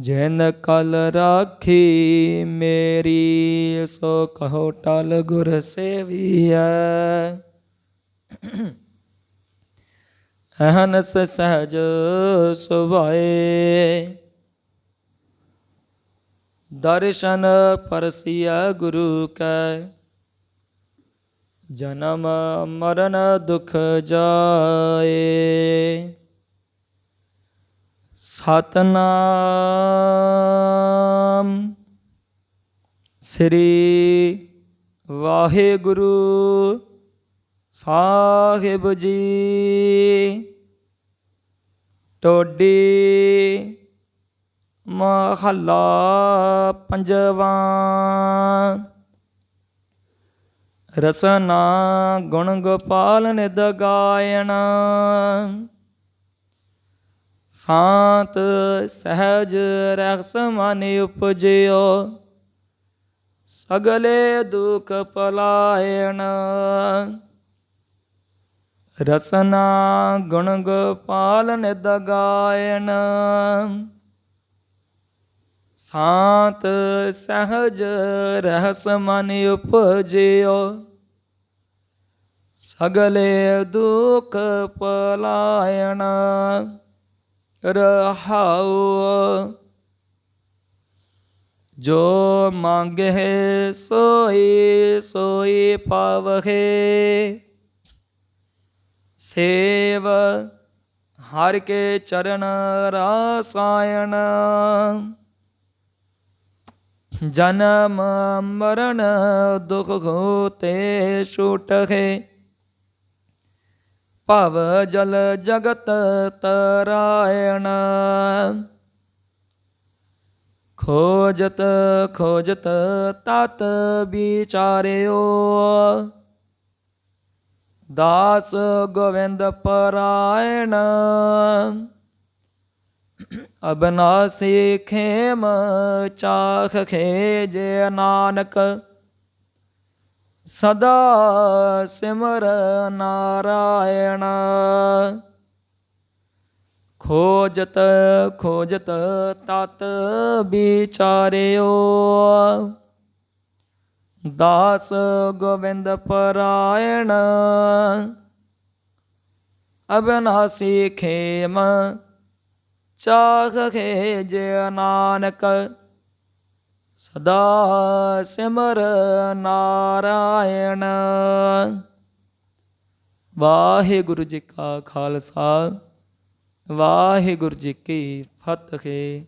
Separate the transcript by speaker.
Speaker 1: ਜਿਨ ਕਲ ਰਾਖੀ ਮੇਰੀ, ਸੋ ਕਹੋ ਟਲ ਗੁਰ ਸੇਵੀਐ। ਅਹਨਸ ਸਹਜ ਸੁਭਾਏ। ਦਰਸ਼ਨ ਪਰਸਿਆ ਗੁਰੂ ਕੈ। ਜਨਮ ਮਰਨ ਦੁਖ ਜਾਏ। ਸਤਨਾਮ। ਸ੍ਰੀ ਵਾਹਿਗੁਰੂ ਸਾਹਿਬ ਜੀ। ਟੋਡੀ ਮਹੱਲਾ ਪੰਜਵਾਂ। ਰਸਨਾ ਗੁਣ ਗੋਪਾਲ ਨਿਦ ਗਾਇਣ ਸਾਤ ਸਹਿਜ ਰਸ ਮਨ ਉਪਜਿਓ, ਸਗਲੇ ਦੁਖ ਪਲਾਇਣ। ਰਸਨਾ ਗੁਣ ਗੋਪਾਲ ਨਿਦ ਗਾਇਣ ਸਾਤ ਸਹਜ ਰਹਿਸ ਮਨ ਉਪਜਿਓ, ਸਗਲੇ ਦੁਖ ਪਲਾਇਣ। ਰਹਾਉ। ਜੋ ਮੰਗੇ ਸੋਈ ਸੋਈ ਪਾਵਹਿ ਸੇਵ ਹਰ ਕੇ ਚਰਨ ਰਾਸਾਇਣ। ਜਨਮ ਮਰਨ ਦੁਖ ਹੋਤੇ ਛੂਟਹਿ ਭਵ ਜਲ ਜਗਤ ਤਰਾਇਣ। ਖੋਜਤ ਖੋਜਤ ਤਤ ਵਿਚਾਰਿਓ। ਦਾਸ ਗੋਵਿੰਦ ਪਰਾਇਣ। ਅਬਨਾਸੀ ਖੇਮ ਚਾਖ ਖੇਜੇ ਨਾਨਕ। ਸਦਾ ਸਿਮਰ ਨਾਰਾਇਣ। ਖੋਜਤ ਖੋਜਤ ਤਤ ਵਿਚਾਰਿਓ। ਦਾਸ ਗੋਬਿੰਦ ਪਰਾਇਣ। ਅਬਨਾਸੀ ਖੇਮ ਚਾਖ ਖੇਜੇ ਨਾਨਕ। ਸਦਾ ਸਿਮਰ ਨਾਰਾਇਣ। ਵਾਹਿਗੁਰੂ ਜੀ ਕਾ ਖਾਲਸਾ ਵਾਹਿਗੁਰੂ ਜੀ ਕੀ ਫਤਿਹ।